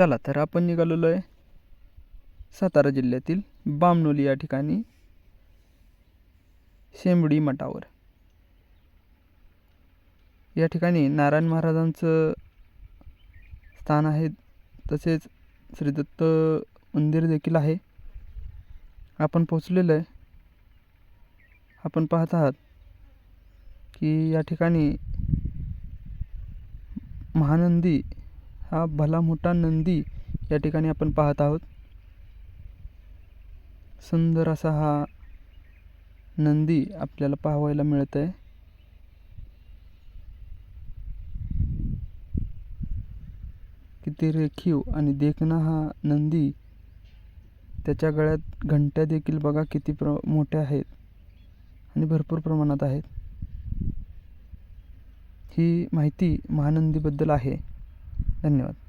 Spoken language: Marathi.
चला तर आपण निघालेलो आहे सातारा जिल्ह्यातील बामनोली या ठिकाणी शेंबडी मठावर. या ठिकाणी नारायण महाराजांचं स्थान आहे तसेच श्री दत्त मंदिर देखील आहे. आपण पोचलेलं आहे. आपण पाहत आहात की या ठिकाणी महानंदी हा भला मोठा नंदी या ठिकाणी आपण पाहत आहोत. सुंदर असा हा नंदी आपल्याला पाहायला मिळत आहे किती रेखीव आणि देखणा हा नंदी त्याच्या गळ्यात घंट्या देखील बघा किती प्र मोठ्या आहेत आणि भरपूर प्रमाणात आहेत. ही माहिती महानंदीबद्दल आहे. धन्यवाद.